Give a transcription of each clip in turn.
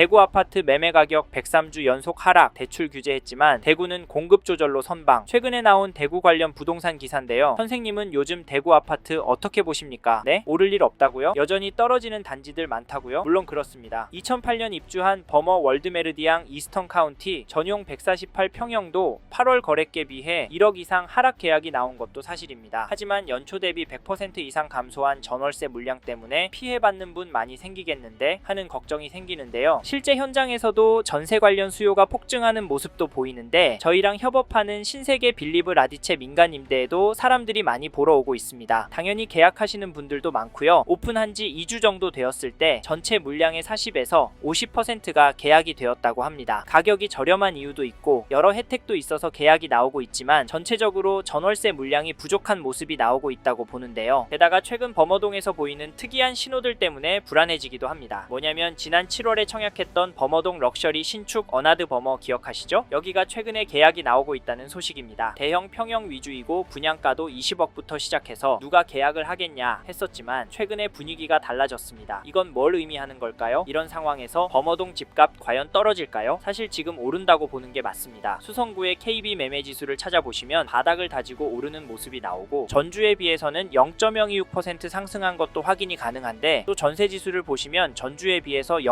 대구 아파트 매매 가격 103주 연속 하락, 대출 규제했지만 대구는 공급 조절로 선방. 최근에 나온 대구 관련 부동산 기사인데요. 선생님은 요즘 대구 아파트 어떻게 보십니까? 네? 오를 일 없다고요? 여전히 떨어지는 단지들 많다고요? 물론 그렇습니다. 2008년 입주한 버머 월드메르디앙 이스턴 카운티 전용 148 평형도 8월 거래가에 비해 1억 이상 하락 계약이 나온 것도 사실입니다. 하지만 연초 대비 100% 이상 감소한 전월세 물량 때문에 피해받는 분 많이 생기겠는데 하는 걱정이 생기는데요. 실제 현장에서도 전세 관련 수요가 폭증하는 모습도 보이는데 저희랑 협업하는 신세계 빌리브 라디체 민간 임대에도 사람들이 많이 보러 오고 있습니다. 당연히 계약하시는 분들도 많고요. 오픈한 지 2주 정도 되었을 때 전체 물량의 40에서 50%가 계약이 되었다고 합니다. 가격이 저렴한 이유도 있고 여러 혜택도 있어서 계약이 나오고 있지만 전체적으로 전월세 물량이 부족한 모습이 나오고 있다고 보는데요. 게다가 최근 범어동에서 보이는 특이한 신호들 때문에 불안해지기도 합니다. 뭐냐면 지난 7월에 청약 했던 범어동 럭셔리 신축 어나드 범어 기억하시죠? 여기가 최근에 계약이 나오고 있다는 소식입니다. 대형 평형 위주이고 분양가도 20억부터 시작해서 누가 계약을 하겠냐 했었지만 최근에 분위기가 달라졌습니다. 이건 뭘 의미하는 걸까요? 이런 상황에서 범어동 집값 과연 떨어질까요? 사실 지금 오른다고 보는 게 맞습니다. 수성구의 KB 매매 지수를 찾아보시면 바닥을 다지고 오르는 모습이 나오고 전주에 비해서는 0.026% 상승한 것도 확인이 가능한데 또 전세 지수를 보시면 전주에 비해서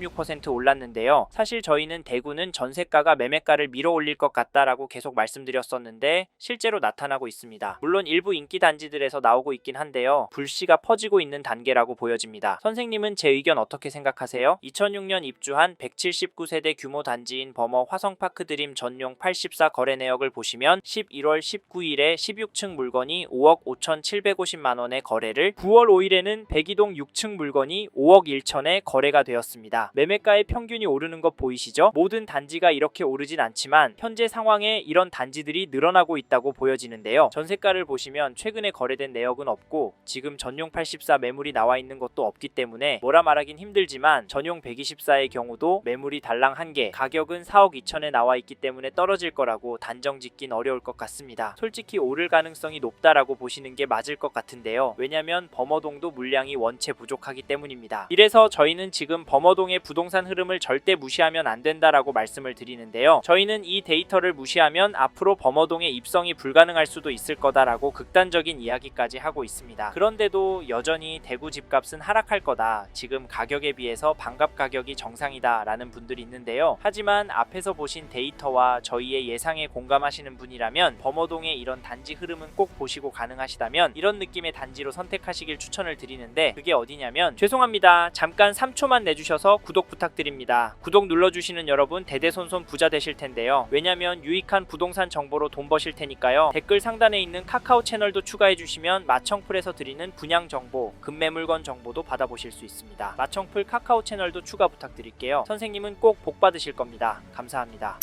0.036% 올랐는데요. 사실 저희는 대구는 전세가가 매매가를 밀어 올릴 것 같다라고 계속 말씀드렸었는데 실제로 나타나고 있습니다. 물론 일부 인기 단지들에서 나오고 있긴 한데요. 불씨가 퍼지고 있는 단계라고 보여집니다. 선생님은 제 의견 어떻게 생각하세요? 2006년 입주한 179세대 규모 단지인 범어 화성파크 드림 전용 84 거래 내역을 보시면 11월 19일에 16층 물건이 5억 5,750만 원의 거래를 9월 5일에는 백이동 6층 물건이 5억 1천에 거래가 되었 매매가의 평균이 오르는 것 보이시죠? 모든 단지가 이렇게 오르진 않지만 현재 상황에 이런 단지들이 늘어나고 있다고 보여지는데요. 전세가를 보시면 최근에 거래된 내역은 없고 지금 전용 84 매물이 나와 있는 것도 없기 때문에 뭐라 말하긴 힘들지만 전용 124의 경우도 매물이 달랑 한 개, 가격은 4억 2천에 나와 있기 때문에 떨어질 거라고 단정 짓긴 어려울 것 같습니다. 솔직히 오를 가능성이 높다라고 보시는 게 맞을 것 같은데요. 왜냐면 범어동도 물량이 원체 부족하기 때문입니다. 이래서 저희는 지금 범어동의 부동산 흐름을 절대 무시하면 안 된다라고 말씀을 드리는데요. 저희는 이 데이터를 무시하면 앞으로 범어동의 입성이 불가능할 수도 있을 거다라고 극단적인 이야기까지 하고 있습니다. 그런데도 여전히 대구 집값은 하락할 거다. 지금 가격에 비해서 반값 가격이 정상이다 라는 분들이 있는데요. 하지만 앞에서 보신 데이터와 저희의 예상에 공감하시는 분이라면 범어동의 이런 단지 흐름은 꼭 보시고 가능하시다면 이런 느낌의 단지로 선택하시길 추천을 드리는데 그게 어디냐면 죄송합니다. 잠깐 3초만 내주셔서 구독 부탁드립니다. 구독 눌러주시는 여러분 대대손손 부자 되실 텐데요. 왜냐면 유익한 부동산 정보로 돈 버실 테니까요. 댓글 상단에 있는 카카오 채널도 추가해 주시면 마청풀에서 드리는 분양 정보, 급매 물건 정보도 받아보실 수 있습니다. 마청풀 카카오 채널도 추가 부탁드릴게요. 선생님은 꼭 복 받으실 겁니다. 감사합니다.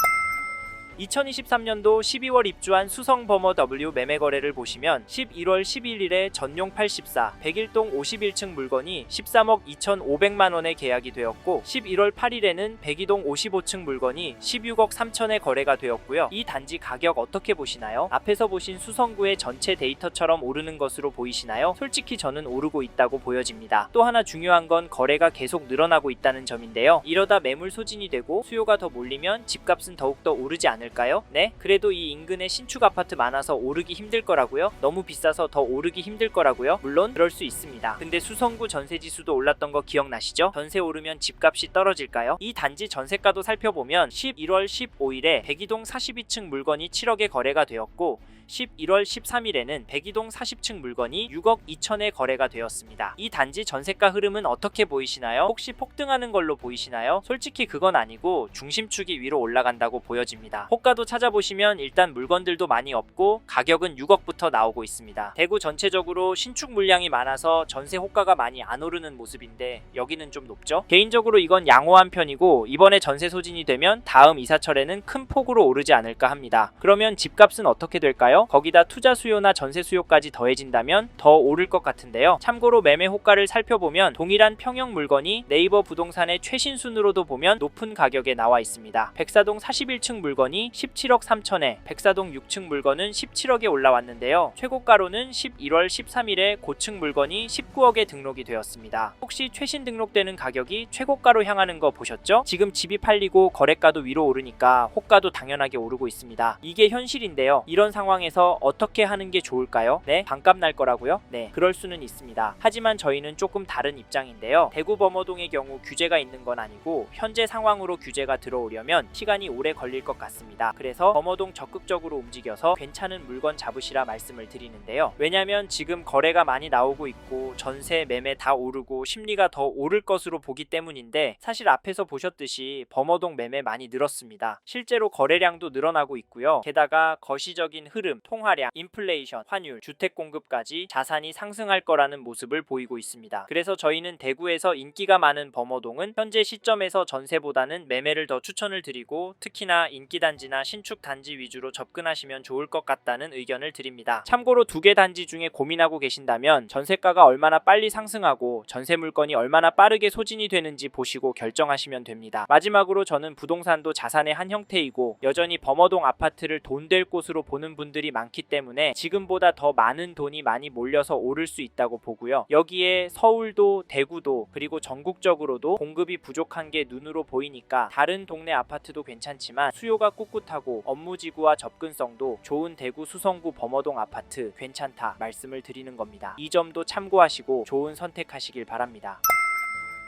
2023년도 12월 입주한 수성 버머 W 매매 거래를 보시면 11월 11일에 전용 84, 101동 51층 물건이 13억 2,500만 원에 계약이 되었고 11월 8일에는 102동 55층 물건이 16억 3천에 거래가 되었고요. 이 단지 가격 어떻게 보시나요? 앞에서 보신 수성구의 전체 데이터처럼 오르는 것으로 보이시나요? 솔직히 저는 오르고 있다고 보여집니다. 또 하나 중요한 건 거래가 계속 늘어나고 있다는 점인데요. 이러다 매물 소진이 되고 수요가 더 몰리면 집값은 더욱더 오르지 않을 까요? 네? 그래도 이 인근에 신축 아파트 많아서 오르기 힘들 거라고요? 너무 비싸서 더 오르기 힘들 거라고요? 물론 그럴 수 있습니다. 근데 수성구 전세 지수도 올랐던 거 기억나시죠? 전세 오르면 집값이 떨어질까요? 이 단지 전세가도 살펴보면 11월 15일에 백이동 42층 물건이 7억에 거래가 되었고 11월 13일에는 백이동 40층 물건이 6억 2천에 거래가 되었습니다. 이 단지 전세가 흐름은 어떻게 보이시나요? 혹시 폭등하는 걸로 보이시나요? 솔직히 그건 아니고 중심축이 위로 올라간다고 보여집니다. 호가도 찾아보시면 일단 물건들도 많이 없고 가격은 6억부터 나오고 있습니다. 대구 전체적으로 신축 물량이 많아서 전세 호가가 많이 안 오르는 모습인데 여기는 좀 높죠? 개인적으로 이건 양호한 편이고 이번에 전세 소진이 되면 다음 이사철에는 큰 폭으로 오르지 않을까 합니다. 그러면 집값은 어떻게 될까요? 아닐까요? 거기다 투자 수요나 전세 수요까지 더해진다면 더 오를 것 같은데요. 참고로 매매 호가를 살펴보면 동일한 평형 물건이 네이버 부동산의 최신 순으로도 보면 높은 가격에 나와 있습니다. 백사동 41층 물건이 17억 3천에, 백사동 6층 물건은 17억에 올라왔는데요. 최고가로는 11월 13일에 고층 물건이 19억에 등록이 되었습니다. 혹시 최신 등록되는 가격이 최고가로 향하는 거 보셨죠? 지금 집이 팔리고 거래가도 위로 오르니까 호가도 당연하게 오르고 있습니다. 이게 현실인데요. 이런 상황에 서 어떻게 하는 게 좋을까요? 네, 반값 날 거라고요? 네, 그럴 수는 있습니다. 하지만 저희는 조금 다른 입장인데요. 대구 범어동의 경우 규제가 있는 건 아니고 현재 상황으로 규제가 들어오려면 시간이 오래 걸릴 것 같습니다. 그래서 범어동 적극적으로 움직여서 괜찮은 물건 잡으시라 말씀을 드리는데요. 왜냐면 지금 거래가 많이 나오고 있고 전세 매매 다 오르고 심리가 더 오를 것으로 보기 때문인데 사실 앞에서 보셨듯이 범어동 매매 많이 늘었습니다. 실제로 거래량도 늘어나고 있고요. 게다가 거시적인 흐름, 통화량, 인플레이션, 환율, 주택 공급까지 자산이 상승할 거라는 모습을 보이고 있습니다. 그래서 저희는 대구에서 인기가 많은 범어동은 현재 시점에서 전세보다는 매매를 더 추천을 드리고 특히나 인기 단지나 신축 단지 위주로 접근하시면 좋을 것 같다는 의견을 드립니다. 참고로 두 개 단지 중에 고민하고 계신다면 전세가가 얼마나 빨리 상승하고 전세 물건이 얼마나 빠르게 소진이 되는지 보시고 결정하시면 됩니다. 마지막으로 저는 부동산도 자산의 한 형태이고 여전히 범어동 아파트를 돈 될 곳으로 보는 분 들이 많기 때문에 지금보다 더 많은 돈이 많이 몰려서 오를 수 있다고 보고요. 여기에 서울도 대구도 그리고 전국적으로도 공급이 부족한 게 눈으로 보이니까 다른 동네 아파트도 괜찮지만 수요가 꿋꿋하고 업무지구와 접근성도 좋은 대구 수성구 범어동 아파트 괜찮다 말씀을 드리는 겁니다. 이 점도 참고하시고 좋은 선택하시길 바랍니다.